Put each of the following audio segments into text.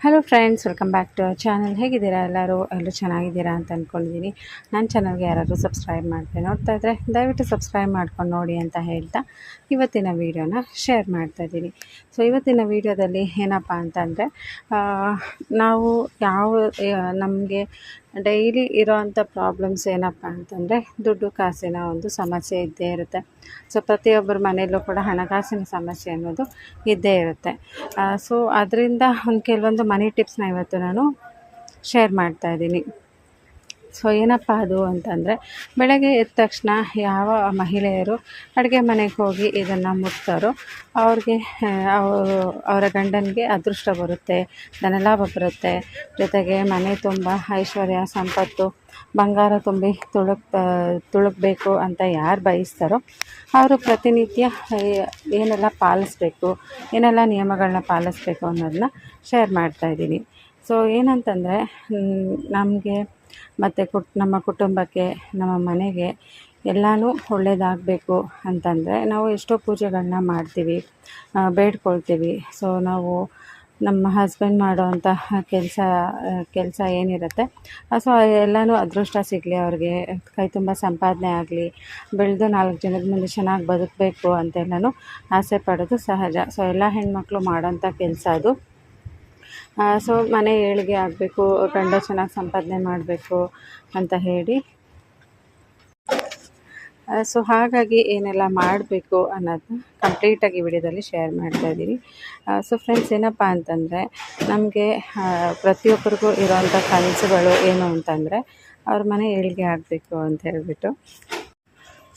Hello friends welcome back to our channel ಹೇಗಿದ್ದೀರಾ ಎಲ್ಲರೂ? ಎಲ್ಲರೂ ಚೆನ್ನಾಗಿದ್ದೀರಾ ಅಂತ ಅಂದ್ಕೊಂಡಿದ್ದೀನಿ ನನ್ನ ಚಾನಲ್ಗೆ ಯಾರಾದರೂ ಸಬ್ಸ್ಕ್ರೈಬ್ ಮಾಡ್ತಾರೆ ನೋಡ್ತಾ ಇದ್ದರೆ ದಯವಿಟ್ಟು ಸಬ್ಸ್ಕ್ರೈಬ್ ಮಾಡ್ಕೊಂಡು ನೋಡಿ ಅಂತ ಹೇಳ್ತಾ ಇವತ್ತಿನ ವೀಡಿಯೋನ ಶೇರ್ ಮಾಡ್ತಾಯಿದ್ದೀನಿ ಸೊ ಇವತ್ತಿನ ವೀಡಿಯೋದಲ್ಲಿ ಏನಪ್ಪ ಅಂತಂದರೆ ನಾವು ಯಾವ ನಮಗೆ ಡೈಲಿ ಇರೋವಂಥ ಪ್ರಾಬ್ಲಮ್ಸ್ ಏನಪ್ಪ ಅಂತಂದರೆ ದುಡ್ಡು ಕಾಸಿನ ಒಂದು ಸಮಸ್ಯೆ ಇದ್ದೇ ಇರುತ್ತೆ. ಸೊ, ಪ್ರತಿಯೊಬ್ಬರ ಮನೆಯಲ್ಲೂ ಕೂಡ ಹಣಕಾಸಿನ ಸಮಸ್ಯೆ ಅನ್ನೋದು ಇದ್ದೇ ಇರುತ್ತೆ. ಸೊ, ಅದರಿಂದ ಒಂದು ಕೆಲವೊಂದು ಮನಿ ಟಿಪ್ಸ್ನ ಇವತ್ತು ನಾನು ಶೇರ್ ಮಾಡ್ತಾ ಇದ್ದೀನಿ. ಸೊ ಏನಪ್ಪ ಅದು ಅಂತಂದರೆ, ಬೆಳಗ್ಗೆ ಎದ್ದ ತಕ್ಷಣ ಯಾವ ಮಹಿಳೆಯರು ಅಡುಗೆ ಮನೆಗೆ ಹೋಗಿ ಇದನ್ನು ಮುಟ್ತಾರೋ, ಅವ್ರಿಗೆ ಅವರು, ಅವರ ಗಂಡನಿಗೆ ಅದೃಷ್ಟ ಬರುತ್ತೆ, ಧನಲಾಭ ಬರುತ್ತೆ. ಜೊತೆಗೆ ಮನೆ ತುಂಬ ಐಶ್ವರ್ಯ, ಸಂಪತ್ತು, ಬಂಗಾರ ತುಂಬಿ ತುಳುಕ್ ತುಳುಕಬೇಕು ಅಂತ ಯಾರು ಬಯಸ್ತಾರೋ, ಅವರು ಪ್ರತಿನಿತ್ಯ ಏನೆಲ್ಲ ಪಾಲಿಸ್ಬೇಕು, ಏನೆಲ್ಲ ನಿಯಮಗಳನ್ನ ಪಾಲಿಸ್ಬೇಕು ಅನ್ನೋದನ್ನ ಶೇರ್ ಮಾಡ್ತಾಯಿದ್ದೀನಿ ಸೊ ಏನಂತಂದರೆ ನಮಗೆ ಮತ್ತು ಕುಟ್, ನಮ್ಮ ಕುಟುಂಬಕ್ಕೆ, ನಮ್ಮ ಮನೆಗೆ ಎಲ್ಲನೂ ಒಳ್ಳೆಯದಾಗಬೇಕು ಅಂತಂದರೆ ನಾವು ಎಷ್ಟೋ ಪೂಜೆಗಳನ್ನ ಮಾಡ್ತೀವಿ ಬೇಡ್ಕೊಳ್ತೀವಿ. ಸೊ ನಾವು ನಮ್ಮ ಹಸ್ಬೆಂಡ್ ಮಾಡುವಂತಹ ಕೆಲಸ ಕೆಲಸ ಏನಿರುತ್ತೆ ಸೊ ಎಲ್ಲನೂ ಅದೃಷ್ಟ ಸಿಗಲಿ ಅವ್ರಿಗೆ. ಕೈ ತುಂಬ ಸಂಪಾದನೆ ಆಗಲಿ, ಬೆಳೆದು ನಾಲ್ಕು ಜನದ ಮುಂದೆ ಚೆನ್ನಾಗಿ ಬದುಕಬೇಕು ಅಂತೆಲ್ಲನೂ ಆಸೆ ಪಡೋದು ಸಹಜ. ಸೊ ಎಲ್ಲ ಹೆಣ್ಮಕ್ಳು ಮಾಡೋಂಥ ಕೆಲಸ ಅದು. ಸೊ ಮನೆ ಏಳಿಗೆ ಆಗಬೇಕು, ಗಂಡ ಚೆನ್ನಾಗಿ ಸಂಪಾದನೆ ಮಾಡಬೇಕು ಅಂತ ಹೇಳಿ. ಸೊ ಹಾಗಾಗಿ ಏನೆಲ್ಲ ಮಾಡಬೇಕು ಅನ್ನೋದನ್ನ ಕಂಪ್ಲೀಟಾಗಿ ವಿಡಿಯೋದಲ್ಲಿ ಶೇರ್ ಮಾಡ್ತಾ ಇದ್ದೀವಿ ಸೊ ಫ್ರೆಂಡ್ಸ್ ಏನಪ್ಪ ಅಂತಂದರೆ, ನಮಗೆ ಪ್ರತಿಯೊಬ್ಬರಿಗೂ ಇರೋವಂಥ ಕನಸುಗಳು ಏನು ಅಂತಂದರೆ, ಅವ್ರ ಮನೆ ಏಳಿಗೆ ಆಗಬೇಕು ಅಂತ ಹೇಳಿಬಿಟ್ಟು.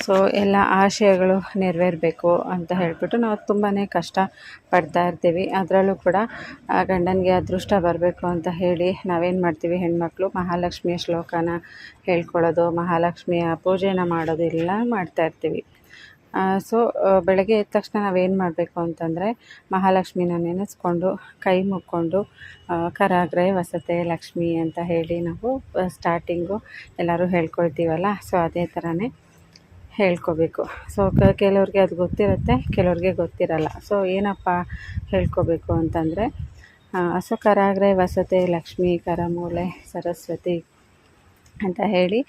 ಸೊ ಎಲ್ಲ ಆಶಯಗಳು ನೆರವೇರಬೇಕು ಅಂತ ಹೇಳಿಬಿಟ್ಟು ನಾವು ತುಂಬಾ ಕಷ್ಟ ಪಡ್ತಾ ಇರ್ತೀವಿ. ಅದರಲ್ಲೂ ಕೂಡ ಗಂಡನಿಗೆ ಅದೃಷ್ಟ ಬರಬೇಕು ಅಂತ ಹೇಳಿ ನಾವೇನು ಮಾಡ್ತೀವಿ? ಹೆಣ್ಮಕ್ಳು ಮಹಾಲಕ್ಷ್ಮಿಯ ಶ್ಲೋಕನ ಹೇಳ್ಕೊಳ್ಳೋದು, ಮಹಾಲಕ್ಷ್ಮಿಯ ಪೂಜೆನ ಮಾಡೋದು ಎಲ್ಲ ಮಾಡ್ತಾ ಇರ್ತೀವಿ. ಸೊ ಬೆಳಗ್ಗೆ ಎದ್ದ ತಕ್ಷಣ ನಾವೇನು ಮಾಡಬೇಕು ಅಂತಂದರೆ, ಮಹಾಲಕ್ಷ್ಮಿನ ನೆನೆಸ್ಕೊಂಡು, ಕೈ ಮುಕ್ಕೊಂಡು ಕರಾಗ್ರೆ, ವಸತೆ, ಲಕ್ಷ್ಮಿ ಅಂತ ಹೇಳಿ ನಾವು ಸ್ಟಾರ್ಟಿಂಗು ಎಲ್ಲರೂ ಹೇಳ್ಕೊಳ್ತೀವಲ್ಲ, ಸೊ ಅದೇ ಥರನೇ ಹೇಳ್ಕೊಬೇಕು. ಸೊ ಕೆಲವ್ರಿಗೆ ಅದು ಗೊತ್ತಿರುತ್ತೆ, ಕೆಲವ್ರಿಗೆ ಗೊತ್ತಿರಲ್ಲ. ಸೊ ಏನಪ್ಪ ಹೇಳ್ಕೊಬೇಕು ಅಂತಂದರೆ ಹಸು ಕರಾಗ್ರೆ ವಸತೆ, ಲಕ್ಷ್ಮೀ, ಕರಮೂಲೆ, ಸರಸ್ವತಿ ಅಂತ ಹೇಳಿ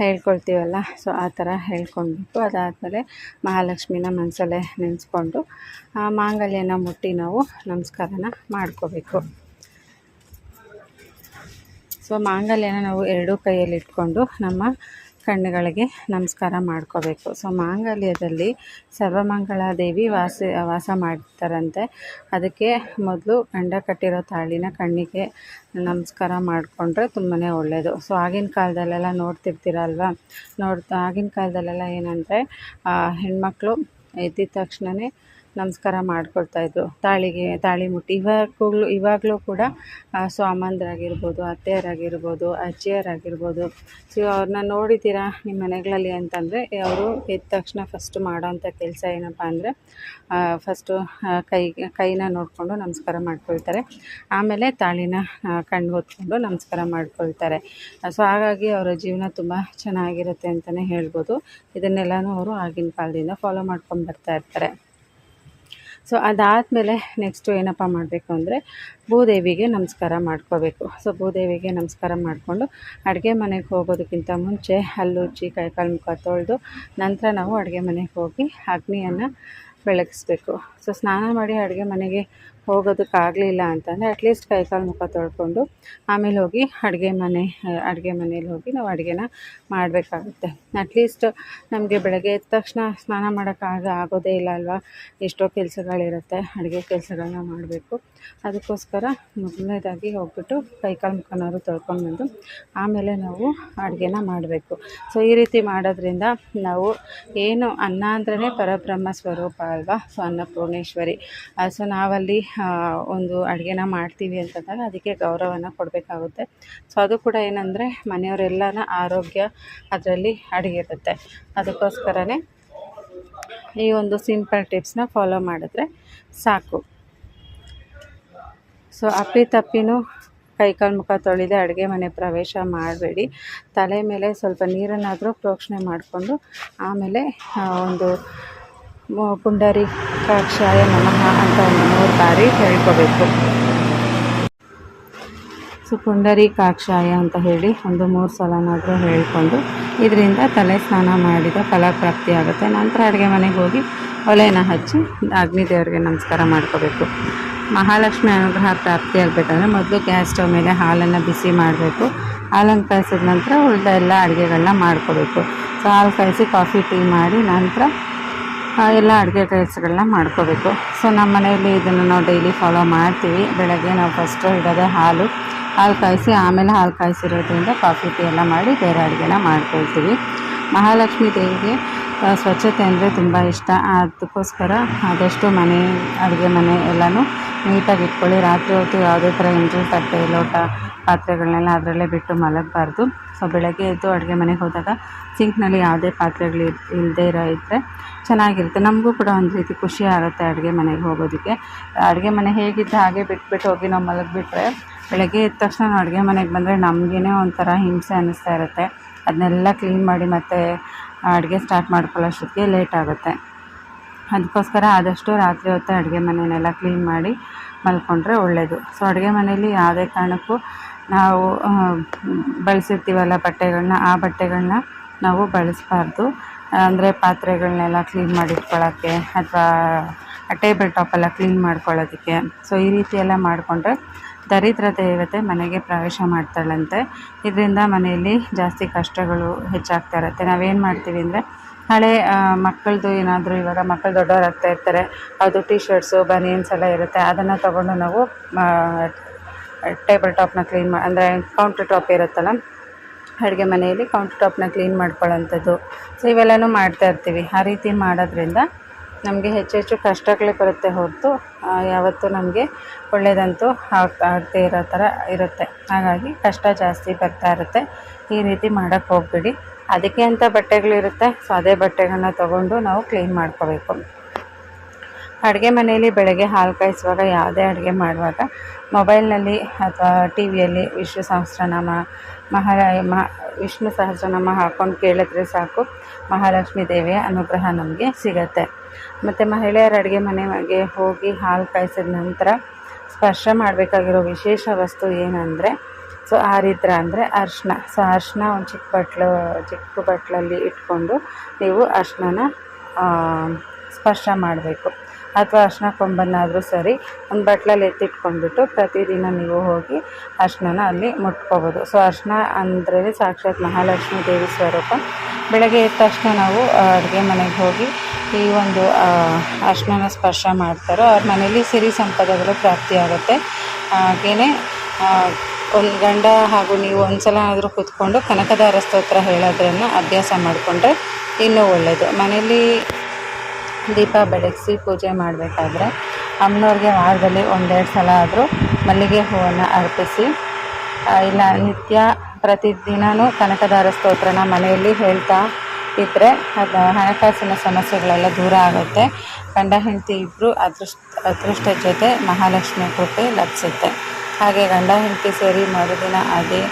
ಹೇಳ್ಕೊಳ್ತೀವಲ್ಲ. ಸೊ ಆ ಥರ ಹೇಳ್ಕೊಂಡ್ಬಿಟ್ಟು ಅದಾದಮೇಲೆ ಮಹಾಲಕ್ಷ್ಮಿನ ಮನಸಲ್ಲೇ ನೆನೆಸ್ಕೊಂಡು ಮಾಂಗಲ್ಯನ ಮುಟ್ಟಿ ನಾವು ನಮಸ್ಕಾರನ ಮಾಡ್ಕೋಬೇಕು. ಸೊ ಮಾಂಗಲ್ಯನ ನಾವು ಎರಡೂ ಕೈಯಲ್ಲಿ ಇಟ್ಕೊಂಡು ನಮ್ಮ ಕಣ್ಣುಗಳಿಗೆ ನಮಸ್ಕಾರ ಮಾಡ್ಕೋಬೇಕು. ಸೊ ಮಾಂಗಲ್ಯದಲ್ಲಿ ಸರ್ವಮಂಗಳ ದೇವಿ ವಾಸ ವಾಸ ಮಾಡ್ತಾರಂತೆ. ಅದಕ್ಕೆ ಮೊದಲು ಗಂಡ ಕಟ್ಟಿರೋ ತಾಳಿನ ಕಣ್ಣಿಗೆ ನಮಸ್ಕಾರ ಮಾಡಿಕೊಂಡ್ರೆ ತುಂಬಾ ಒಳ್ಳೆಯದು ಸೊ ಆಗಿನ ಕಾಲದಲ್ಲೆಲ್ಲ ನೋಡ್ತಿರ್ತೀರಲ್ವ? ನೋಡ್ತಾ, ಆಗಿನ ಕಾಲದಲ್ಲೆಲ್ಲ ಏನಂದರೆ ಹೆಣ್ಮಕ್ಳು ಎದ್ದಿದ ತಕ್ಷಣವೇ ನಮಸ್ಕಾರ ಮಾಡ್ಕೊಳ್ತಾಯಿದ್ರು ತಾಳಿಗೆ, ತಾಳಿ ಮುಟ್ಟಿ. ಇವಾಗಲೂ ಇವಾಗಲೂ ಕೂಡ ಸ್ವಾಮಂದ್ರಾಗಿರ್ಬೋದು, ಅತ್ತೆಯರಾಗಿರ್ಬೋದು, ಅಜ್ಜಿಯರಾಗಿರ್ಬೋದು. ಸೊ ಅವ್ರನ್ನ ನೋಡಿದ್ದೀರಾ ನಿಮ್ಮ ಮನೆಗಳಲ್ಲಿ ಅಂತಂದರೆ, ಅವರು ಎದ್ದ ತಕ್ಷಣ ಫಸ್ಟ್ ಮಾಡೋವಂಥ ಕೆಲಸ ಏನಪ್ಪ ಅಂದರೆ ಫಸ್ಟು ಕೈ, ಕೈನ ನೋಡಿಕೊಂಡು ನಮಸ್ಕಾರ ಮಾಡ್ಕೊಳ್ತಾರೆ. ಆಮೇಲೆ ತಾಳಿನ ಕಣ್ಣು ಹೊತ್ಕೊಂಡು ನಮಸ್ಕಾರ ಮಾಡ್ಕೊಳ್ತಾರೆ. ಸೊ ಹಾಗಾಗಿ ಅವರ ಜೀವನ ತುಂಬ ಚೆನ್ನಾಗಿರುತ್ತೆ ಅಂತಲೇ ಹೇಳ್ಬೋದು. ಇದನ್ನೆಲ್ಲನೂ ಅವರು ಆಗಿನ ಕಾಲದಿಂದ ಫಾಲೋ ಮಾಡ್ಕೊಂಡು ಬರ್ತಾ ಇರ್ತಾರೆ. ಸೊ ಅದಾದಮೇಲೆ ನೆಕ್ಸ್ಟು ಏನಪ್ಪ ಮಾಡಬೇಕು ಅಂದರೆ ಭೂದೇವಿಗೆ ನಮಸ್ಕಾರ ಮಾಡ್ಕೋಬೇಕು. ಸೊ ಭೂದೇವಿಗೆ ನಮಸ್ಕಾರ ಮಾಡಿಕೊಂಡು ಅಡುಗೆ ಮನೆಗೆ ಹೋಗೋದಕ್ಕಿಂತ ಮುಂಚೆ ಹಲ್ಲುಜ್ಜಿ ಕೈಕಾಲು ಮುಖ ತೊಳೆದು ನಂತರ ನಾವು ಅಡುಗೆ ಮನೆಗೆ ಹೋಗಿ ಅಗ್ನಿಯನ್ನು ಬೆಳಗಿಸ್ಬೇಕು. ಸೊ ಸ್ನಾನ ಮಾಡಿ ಅಡುಗೆ ಮನೆಗೆ ಹೋಗೋದಕ್ಕಾಗಲಿಲ್ಲ ಅಂತಂದರೆ ಅಟ್ಲೀಸ್ಟ್ ಕೈಕಾಲು ಮುಖ ತೊಳ್ಕೊಂಡು ಆಮೇಲೆ ಹೋಗಿ ಅಡುಗೆ ಮನೆ, ಅಡುಗೆ ಮನೇಲಿ ಹೋಗಿ ನಾವು ಅಡುಗೆನ ಮಾಡಬೇಕಾಗುತ್ತೆ. ಅಟ್ಲೀಸ್ಟ್ ನಮಗೆ ಬೆಳಗ್ಗೆ ಎದ್ದ ತಕ್ಷಣ ಸ್ನಾನ ಮಾಡೋಕ್ಕಾಗ ಆಗೋದೇ ಇಲ್ಲ ಅಲ್ವಾ? ಎಷ್ಟೋ ಕೆಲಸಗಳಿರುತ್ತೆ, ಅಡುಗೆ ಕೆಲಸಗಳನ್ನ ಮಾಡಬೇಕು. ಅದಕ್ಕೋಸ್ಕರ ಮೊದಲನೇದಾಗಿ ಹೋಗ್ಬಿಟ್ಟು ಕೈಕಾಲು ಮುಖನಾದ್ರು ತೊಳ್ಕೊಂಡ್ಬಂದು ಆಮೇಲೆ ನಾವು ಅಡುಗೆನ ಮಾಡಬೇಕು. ಸೊ ಈ ರೀತಿ ಮಾಡೋದ್ರಿಂದ ನಾವು ಏನು ಅನ್ನ ಅಂದ್ರೇ ಪರಬ್ರಹ್ಮ ಸ್ವರೂಪ ಅಲ್ವಾ? ಸೊ ಅನ್ನಪೂರ್ಣೇಶ್ವರಿ. ಸೊ ನಾವಲ್ಲಿ ಒಂದು ಅಡುಗೆನ ಮಾಡ್ತೀವಿ ಅಂತಂದಾಗ ಅದಕ್ಕೆ ಗೌರವನ ಕೊಡಬೇಕಾಗುತ್ತೆ. ಸೊ ಅದು ಕೂಡ ಏನಂದರೆ ಮನೆಯವರೆಲ್ಲನ ಆರೋಗ್ಯ ಅದರಲ್ಲಿ ಅಡಗಿರುತ್ತೆ. ಅದಕ್ಕೋಸ್ಕರನೇ ಈ ಒಂದು ಸಿಂಪಲ್ ಟಿಪ್ಸ್ನ ಫಾಲೋ ಮಾಡಿದ್ರೆ ಸಾಕು. ಸೊ ಅಪ್ಪಿ ತಪ್ಪಿನೂ ಕೈಕಾಲು ಮುಖ ತೊಳೆದೇ ಅಡುಗೆ ಮನೆ ಪ್ರವೇಶ ಮಾಡಬೇಡಿ. ತಲೆ ಮೇಲೆ ಸ್ವಲ್ಪ ನೀರನ್ನಾದರೂ ಪ್ರೋಕ್ಷಣೆ ಮಾಡಿಕೊಂಡು ಆಮೇಲೆ ಒಂದು ಪುಂಡರೀಕಾಕ್ಷಾಯ ನಮಃ ಅಂತ ಒಂದು ಮೂರು ಬಾರಿ ಹೇಳ್ಕೋಬೇಕು. ಸೊ ಪುಂಡರೀಕಾಕ್ಷಾಯ ಅಂತ ಹೇಳಿ ಒಂದು ಮೂರು ಸಲನಾದರೂ ಹೇಳಿಕೊಂಡು ಇದರಿಂದ ತಲೆ ಸ್ನಾನ ಮಾಡಿದ ಫಲ ಪ್ರಾಪ್ತಿ ಆಗುತ್ತೆ. ನಂತರ ಅಡುಗೆ ಮನೆಗೆ ಹೋಗಿ ಒಲೆನ ಹಚ್ಚಿ ಅಗ್ನಿ ದೇವರಿಗೆ ನಮಸ್ಕಾರ ಮಾಡ್ಕೋಬೇಕು. ಮಹಾಲಕ್ಷ್ಮಿ ಅನುಗ್ರಹ ಪ್ರಾಪ್ತಿ ಆಗಬೇಕಂದ್ರೆ ಮೊದಲು ಗ್ಯಾಸ್ ಸ್ಟವ್ ಮೇಲೆ ಹಾಲನ್ನು ಬಿಸಿ ಮಾಡಬೇಕು. ಹಾಲನ್ನು ಕಾಯಿಸಿದ ನಂತರ ಉಳಿದ ಎಲ್ಲ ಅಡುಗೆಗಳನ್ನ ಮಾಡ್ಕೋಬೇಕು. ಸೊ, ಹಾಲು ಕಾಯಿಸಿ ಕಾಫಿ ಟೀ ಮಾಡಿ ನಂತರ ಎಲ್ಲ ಅಡುಗೆ ಕೆಲಸಗಳನ್ನ ಮಾಡ್ಕೋಬೇಕು. ಸೊ ನಮ್ಮ ಮನೆಯಲ್ಲಿ ಇದನ್ನು ನಾವು ಡೈಲಿ ಫಾಲೋ ಮಾಡ್ತೀವಿ. ಬೆಳಗ್ಗೆ ನಾವು ಫಸ್ಟು ಇಡೋದೇ ಹಾಲು. ಹಾಲು ಕಾಯಿಸಿ, ಆಮೇಲೆ ಹಾಲು ಕಾಯಿಸಿರೋದ್ರಿಂದ ಕಾಫಿ ಟೀ ಎಲ್ಲ ಮಾಡಿ ಬೇರೆ ಅಡುಗೆನ ಮಾಡ್ಕೊಳ್ತೀವಿ. ಮಹಾಲಕ್ಷ್ಮಿ ದೇವಿಗೆ ಸ್ವಚ್ಛತೆ ಅಂದರೆ ತುಂಬ ಇಷ್ಟ. ಅದಕ್ಕೋಸ್ಕರ ಆದಷ್ಟು ಮನೆ, ಅಡುಗೆ ಮನೆ ಎಲ್ಲನೂ ನೀಟಾಗಿ ಇಟ್ಕೊಳ್ಳಿ. ರಾತ್ರಿ ಹೊತ್ತು ಯಾವುದೇ ಥರ ಎಂಟ್ರಿ, ತಟ್ಟೆ, ಲೋಟ ಪಾತ್ರೆಗಳನ್ನೆಲ್ಲ ಅದರಲ್ಲೇ ಬಿಟ್ಟು ಮಲಗಬಾರ್ದು. ಸೊ ಬೆಳಗ್ಗೆ ಎದ್ದು ಅಡುಗೆ ಮನೆಗೆ ಹೋದಾಗ ಸಿಂಕ್ನಲ್ಲಿ ಯಾವುದೇ ಪಾತ್ರೆಗಳು ಇಲ್ಲದೇ ಇರೋ ಇದ್ದರೆ ಚೆನ್ನಾಗಿರುತ್ತೆ. ನಮಗೂ ಕೂಡ ಒಂದು ರೀತಿ ಖುಷಿ ಆಗುತ್ತೆ ಅಡುಗೆ ಮನೆಗೆ ಹೋಗೋದಕ್ಕೆ. ಅಡುಗೆ ಮನೆ ಹೇಗಿದ್ದ ಹಾಗೆ ಬಿಟ್ಬಿಟ್ಟು ಹೋಗಿ ನಾವು ಮಲಗಿಬಿಟ್ರೆ, ಬೆಳಗ್ಗೆ ಎದ್ದ ತಕ್ಷಣ ಅಡುಗೆ ಮನೆಗೆ ಬಂದರೆ ನಮಗೇನೆ ಒಂಥರ ಹಿಂಸೆ ಅನ್ನಿಸ್ತಾ ಇರುತ್ತೆ. ಅದನ್ನೆಲ್ಲ ಕ್ಲೀನ್ ಮಾಡಿ ಮತ್ತೆ ಅಡುಗೆ ಸ್ಟಾರ್ಟ್ ಮಾಡ್ಕೊಳ್ಳೋಷ್ಟೊತ್ತಿಗೆ ಲೇಟ್ ಆಗುತ್ತೆ. ಅದಕ್ಕೋಸ್ಕರ ಆದಷ್ಟು ರಾತ್ರಿ ಹೊತ್ತು ಅಡುಗೆ ಮನೆಯನ್ನೆಲ್ಲ ಕ್ಲೀನ್ ಮಾಡಿ ಮಲ್ಕೊಂಡ್ರೆ ಒಳ್ಳೆಯದು ಸೊ ಅಡುಗೆ ಮನೆಯಲ್ಲಿ ಯಾವುದೇ ಕಾರಣಕ್ಕೂ ನಾವು ಬಳಸಿರ್ತೀವಲ್ಲ ಬಟ್ಟೆಗಳನ್ನ ಆ ಬಟ್ಟೆಗಳನ್ನ ನಾವು ಬಳಸಬಾರ್ದು. ಅಂದರೆ ಪಾತ್ರೆಗಳನ್ನೆಲ್ಲ ಕ್ಲೀನ್ ಮಾಡಿ ಇಟ್ಕೊಳ್ಳೋಕ್ಕೆ ಅಥವಾ ಟೇಬಲ್ ಟಾಪೆಲ್ಲ ಕ್ಲೀನ್ ಮಾಡ್ಕೊಳ್ಳೋದಕ್ಕೆ. ಸೊ ಈ ರೀತಿ ಎಲ್ಲ ಮಾಡಿಕೊಂಡ್ರೆ ದರಿದ್ರ ದೇವತೆ ಮನೆಗೆ ಪ್ರವೇಶ ಮಾಡ್ತಾಳಂತೆ. ಇದರಿಂದ ಮನೆಯಲ್ಲಿ ಜಾಸ್ತಿ ಕಷ್ಟಗಳು ಹೆಚ್ಚಾಗ್ತಾ ಇರುತ್ತೆ. ನಾವೇನು ಮಾಡ್ತೀವಿ ಅಂದರೆ ಹಳೆ ಮಕ್ಕಳದು ಏನಾದರೂ ಇವಾಗ ಮಕ್ಕಳು ದೊಡ್ಡವರಾಗ್ತಾ ಇರ್ತಾರೆ. ಅದು ಟಿ ಶರ್ಟ್ಸು ಬನಿಯನ್ಸ್ ಎಲ್ಲ ಇರುತ್ತೆ. ಅದನ್ನು ತೊಗೊಂಡು ನಾವು ಟೇಬಲ್ ಟಾಪ್ನ ಕ್ಲೀನ್ ಮಾ, ಅಂದರೆ ಕೌಂಟರ್ ಟಾಪ್ ಇರುತ್ತಲ್ಲ ಅಡುಗೆ ಮನೆಯಲ್ಲಿ ಕೌಂಟರ್ ಟಾಪ್ನ ಕ್ಲೀನ್ ಮಾಡ್ಕೊಳ್ಳೋಂಥದ್ದು ಸೊ ಇವೆಲ್ಲನೂ ಮಾಡ್ತಾ ಇರ್ತೀವಿ. ಆ ರೀತಿ ಮಾಡೋದ್ರಿಂದ ನಮಗೆ ಹೆಚ್ಚು ಹೆಚ್ಚು ಕಷ್ಟಗಳೇ ಬರುತ್ತೆ ಹೊರತು ಯಾವತ್ತೂ ನಮಗೆ ಒಳ್ಳೆಯದಂತೂ ಆಗ್ತಾ ಇರೋ ಥರ ಇರುತ್ತೆ. ಹಾಗಾಗಿ ಕಷ್ಟ ಜಾಸ್ತಿ ಬರ್ತಾ ಇರುತ್ತೆ. ಈ ರೀತಿ ಮಾಡೋಕ್ಕೆ ಹೋಗ್ಬೇಡಿ. ಅದಕ್ಕೆ ಅಂತ ಬಟ್ಟೆಗಳಿರುತ್ತೆ ಸೊ ಅದೇ ಬಟ್ಟೆಗಳನ್ನ ತೊಗೊಂಡು ನಾವು ಕ್ಲೀನ್ ಮಾಡ್ಕೋಬೇಕು. ಅಡುಗೆ ಮನೆಯಲ್ಲಿ ಬೆಳಗ್ಗೆ ಹಾಲು ಕಾಯಿಸುವಾಗ ಯಾವುದೇ ಅಡುಗೆ ಮಾಡುವಾಗ ಮೊಬೈಲ್ನಲ್ಲಿ ಅಥವಾ ಟಿ ವಿಯಲ್ಲಿ ವಿಶ್ವ ಸಹಸ್ರನಾಮ ಮಹಾ ಮಹಾ ವಿಷ್ಣು ಸಹಸ್ರನಾಮ ಹಾಕೊಂಡು ಕೇಳಿದ್ರೆ ಸಾಕು. ಮಹಾಲಕ್ಷ್ಮೀ ದೇವಿಯ ಅನುಗ್ರಹ ನಮಗೆ ಸಿಗತ್ತೆ. ಮತ್ತು ಮಹಿಳೆಯರ ಅಡುಗೆ ಮನೆಗೆ ಹೋಗಿ ಹಾಲು ಕಾಯಿಸಿದ ನಂತರ ಸ್ಪರ್ಶ ಮಾಡಬೇಕಾಗಿರೋ ವಿಶೇಷ ವಸ್ತು ಏನಂದರೆ, ಸೊ ಆರಿದ್ರ ಅಂದರೆ ಅರ್ಶಿನ. ಸೊ ಅರ್ಶಿನ ಒಂದು ಚಿಕ್ಕ ಬಟ್ಲು, ಚಿಕ್ಕ ಬಟ್ಲಲ್ಲಿ ಇಟ್ಕೊಂಡು ನೀವು ಅರ್ಶಿನ ಸ್ಪರ್ಶ ಮಾಡಬೇಕು. ಅಥವಾ ಅರ್ಶಿನ ಕೊಂಬನ್ನಾದರೂ ಸರಿ ಒಂದು ಬಟ್ಲಲ್ಲಿ ಎತ್ತಿಟ್ಕೊಂಡ್ಬಿಟ್ಟು ಪ್ರತಿದಿನ ನೀವು ಹೋಗಿ ಅರ್ಶಿನ ಅಲ್ಲಿ ಮುಟ್ಕೋಬೋದು. ಸೊ ಅರ್ಶಿನ ಅಂದರೆ ಸಾಕ್ಷಾತ್ ಮಹಾಲಕ್ಷ್ಮಿ ದೇವಿ ಸ್ವರೂಪ. ಬೆಳಗ್ಗೆ ಎದ್ದ ತಕ್ಷಣ ನಾವು ಅಡುಗೆ ಮನೆಗೆ ಹೋಗಿ ಈ ಒಂದು ಅರ್ಶಿನ ಸ್ಪರ್ಶ ಮಾಡ್ತಾರೋ ಅವ್ರ ಮನೇಲಿ ಸಿರಿ ಸಂಪದಗಳು ಪ್ರಾಪ್ತಿಯಾಗುತ್ತೆ ಹಾಗೆಯೇ ಒಂದು ಗಂಡ ಹಾಗೂ ನೀವು ಒಂದು ಸಲ ಆದರೂ ಕೂತ್ಕೊಂಡು ಕನಕದಾರ ಸ್ತೋತ್ರ ಹೇಳೋದ್ರನ್ನು ಅಭ್ಯಾಸ ಮಾಡಿಕೊಂಡ್ರೆ ಇನ್ನೂ ಒಳ್ಳೆಯದು ಮನೇಲಿ ದೀಪ ಬೆಳಗಿಸಿ ಪೂಜೆ ಮಾಡಬೇಕಾದ್ರೆ ಅಮ್ಮನವ್ರಿಗೆ ವಾರದಲ್ಲಿ ಒಂದೆರಡು ಸಲ ಆದರೂ ಮಲ್ಲಿಗೆ ಹೂವನ್ನು ಅರ್ಪಿಸಿ ಇಲ್ಲ, ನಿತ್ಯ ಪ್ರತಿದಿನವೂ ಕನಕದಾರ ಸ್ತೋತ್ರನ ಮನೆಯಲ್ಲಿ ಹೇಳ್ತಾ ಇದ್ದರೆ ಅದು, ಹಣಕಾಸಿನ ಸಮಸ್ಯೆಗಳೆಲ್ಲ ದೂರ ಆಗುತ್ತೆ. ಗಂಡ, ಹೆಂಡತಿ ಇಬ್ಬರು ಅದೃಷ್ಟ ಅದೃಷ್ಟ ಜೊತೆ ಮಹಾಲಕ್ಷ್ಮಿ ಕೃಪೆ ಲಭಿಸುತ್ತೆ. ಹಾಗೆ ಗಂಡ, ಹೆಂಡತಿ ಸೇರಿ ಮರುದಿನ ಅದೇ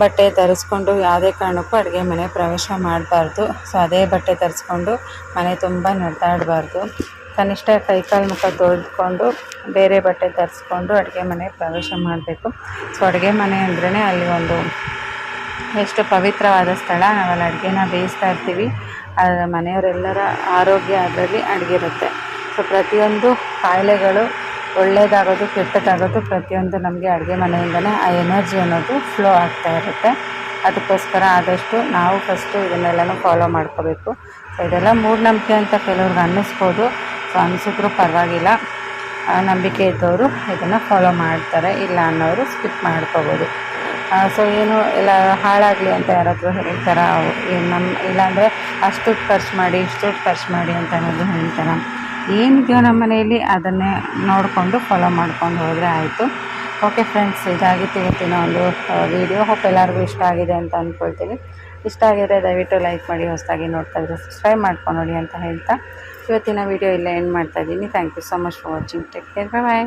ಬಟ್ಟೆ ತರಿಸ್ಕೊಂಡು ಯಾವುದೇ ಕಾರಣಕ್ಕೂ ಅಡುಗೆ ಮನೆ ಪ್ರವೇಶ ಮಾಡಬಾರ್ದು. ಸೊ ಅದೇ ಬಟ್ಟೆ ತರಿಸ್ಕೊಂಡು ಮನೆ ತುಂಬ ನಡೆದಾಡಬಾರ್ದು. ಕನಿಷ್ಠ ಕೈಕಾಲು ಮುಖ ತೊಳೆದುಕೊಂಡು ಬೇರೆ ಬಟ್ಟೆ ತರಿಸ್ಕೊಂಡು ಅಡುಗೆ ಮನೆ ಪ್ರವೇಶ ಮಾಡಬೇಕು. ಸೊ ಅಡುಗೆ ಮನೆ ಅಂದ್ರೇ ಅಲ್ಲಿ ಒಂದು ಎಷ್ಟು ಪವಿತ್ರವಾದ ಸ್ಥಳ. ನಾವಲ್ಲಿ ಅಡುಗೆನ ಬೇಯಿಸ್ತಾ ಇರ್ತೀವಿ. ಮನೆಯವರೆಲ್ಲರ ಆರೋಗ್ಯ ಅದರಲ್ಲಿ ಅಡಗಿರುತ್ತೆ. ಸೊ ಪ್ರತಿಯೊಂದು ಕಾಯಿಲೆಗಳು ಒಳ್ಳೆಯದಾಗೋದು ಕೆಟ್ಟದಾಗೋದು ಪ್ರತಿಯೊಂದು ನಮಗೆ ಅಡುಗೆ ಮನೆಯಿಂದನೇ ಆ ಎನರ್ಜಿ ಅನ್ನೋದು ಫ್ಲೋ ಆಗ್ತಾ ಇರುತ್ತೆ. ಅದಕ್ಕೋಸ್ಕರ ಆದಷ್ಟು ನಾವು ಫಸ್ಟು ಇದನ್ನೆಲ್ಲನೂ ಫಾಲೋ ಮಾಡ್ಕೋಬೇಕು. ಸೊ ಇದೆಲ್ಲ ಮೂಢನಂಬಿಕೆ ಅಂತ ಕೆಲವ್ರಿಗೆ ಅನ್ನಿಸ್ಬೋದು. ಸೊ ಅನಿಸಿದ್ರು ಪರವಾಗಿಲ್ಲ. ನಂಬಿಕೆ ಇದ್ದವರು ಇದನ್ನು ಫಾಲೋ ಮಾಡ್ತಾರೆ. ಇಲ್ಲ ಅನ್ನೋರು ಸ್ಕಿಪ್ ಮಾಡ್ಕೋಬೋದು. ಸೊ ಏನು ಎಲ್ಲ ಹಾಳಾಗಲಿ ಅಂತ ಯಾರಾದರೂ ಹೇಳ್ತಾರ? ನಮ್ಮ ಇಲ್ಲಾಂದರೆ ಅಷ್ಟು ಖರ್ಚು ಮಾಡಿ ಇಷ್ಟು ಖರ್ಚು ಮಾಡಿ ಅಂತ ಅನ್ನೋದು ಹೇಳ್ತಾರ? ಏನಿದೆಯೋ ನಮ್ಮ ಮನೆಯಲ್ಲಿ ಅದನ್ನೇ ನೋಡಿಕೊಂಡು ಫಾಲೋ ಮಾಡ್ಕೊಂಡು ಹೋದರೆ ಆಯಿತು. ಓಕೆ ಫ್ರೆಂಡ್ಸ್ ಇದಾಗಿತ್ತು ಇವತ್ತಿನ ಒಂದು ವಿಡಿಯೋ ಹೋಪ್ ಎಲ್ಲರಿಗೂ ಇಷ್ಟ ಆಗಿದೆ ಅಂತ ಅಂದ್ಕೊಳ್ತೀವಿ ಇಷ್ಟ ಆಗಿದ್ರೆ ದಯವಿಟ್ಟು ಲೈಕ್ ಮಾಡಿ, ಹೊಸದಾಗಿ ನೋಡ್ತಾ ಇದ್ರೆ ಸಬ್ಸ್ಕ್ರೈಬ್ ಮಾಡ್ಕೊಂಡು ನೋಡಿ ಅಂತ ಹೇಳ್ತಾ. ಇವತ್ತಿನ ವಿಡಿಯೋ ಇಲ್ಲೇ ಎಂಡ್ ಮಾಡ್ತಾ ಇದ್ದೀನಿ. Thank you so much for watching take care bye